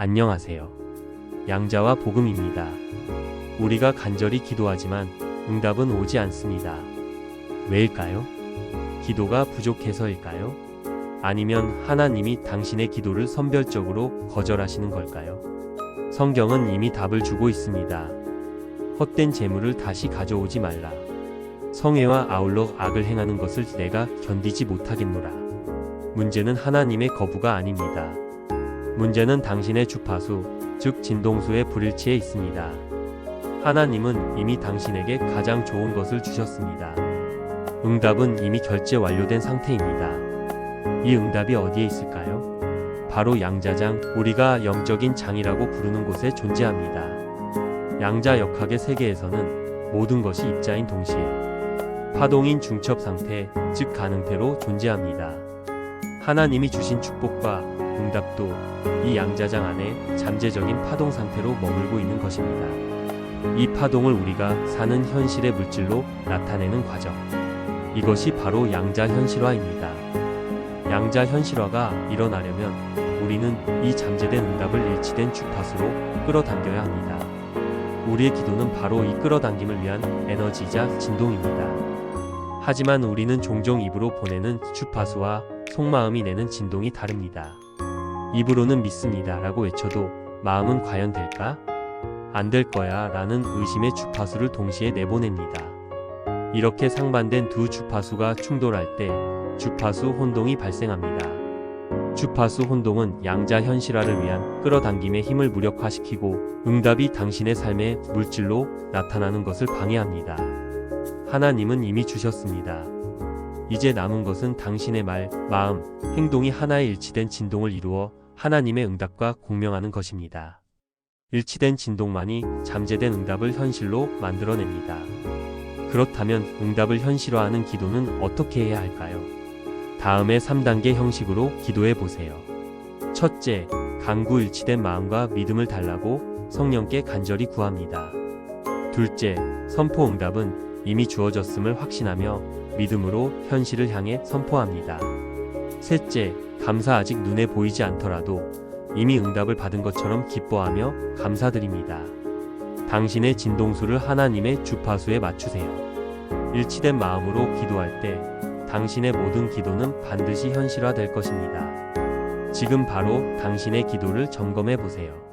안녕하세요. 양자와 복음입니다. 우리가 간절히 기도하지만 응답은 오지 않습니다. 왜일까요? 기도가 부족해서일까요? 아니면 하나님이 당신의 기도를 선별적으로 거절하시는 걸까요? 성경은 이미 답을 주고 있습니다. 헛된 재물을 다시 가져오지 말라. 성애와 아울러 악을 행하는 것을 내가 견디지 못하겠노라. 문제는 하나님의 거부가 아닙니다. 문제는 당신의 주파수, 즉 진동수의 불일치에 있습니다. 하나님은 이미 당신에게 가장 좋은 것을 주셨습니다. 응답은 이미 결제 완료된 상태입니다. 이 응답이 어디에 있을까요? 바로 양자장, 우리가 영적인 장이라고 부르는 곳에 존재합니다. 양자 역학의 세계에서는 모든 것이 입자인 동시에 파동인 중첩 상태, 즉 가능태로 존재합니다. 하나님이 주신 축복과 응답도 이 양자장 안에 잠재적인 파동 상태로 머물고 있는 것입니다. 이 파동을 우리가 사는 현실의 물질로 나타내는 과정. 이것이 바로 양자 현실화입니다. 양자 현실화가 일어나려면 우리는 이 잠재된 응답을 일치된 주파수로 끌어당겨야 합니다. 우리의 기도는 바로 이 끌어당김을 위한 에너지이자 진동입니다. 하지만 우리는 종종 입으로 보내는 주파수와 속마음이 내는 진동이 다릅니다. 입으로는 믿습니다 라고 외쳐도 마음은 과연 될까? 안 될 거야 라는 의심의 주파수를 동시에 내보냅니다. 이렇게 상반된 두 주파수가 충돌할 때 주파수 혼동이 발생합니다. 주파수 혼동은 양자 현실화를 위한 끌어당김의 힘을 무력화시키고 응답이 당신의 삶의 물질로 나타나는 것을 방해합니다. 하나님은 이미 주셨습니다. 이제 남은 것은 당신의 말, 마음, 행동이 하나의 일치된 진동을 이루어 하나님의 응답과 공명하는 것입니다. 일치된 진동만이 잠재된 응답을 현실로 만들어냅니다. 그렇다면 응답을 현실화하는 기도는 어떻게 해야 할까요? 다음의 3단계 형식으로 기도해 보세요. 첫째, 강구 일치된 마음과 믿음을 달라고 성령께 간절히 구합니다. 둘째, 선포 응답은 이미 주어졌음을 확신하며 믿음으로 현실을 향해 선포합니다. 셋째, 감사 아직 눈에 보이지 않더라도 이미 응답을 받은 것처럼 기뻐하며 감사드립니다. 당신의 진동수를 하나님의 주파수에 맞추세요. 일치된 마음으로 기도할 때 당신의 모든 기도는 반드시 현실화될 것입니다. 지금 바로 당신의 기도를 점검해 보세요.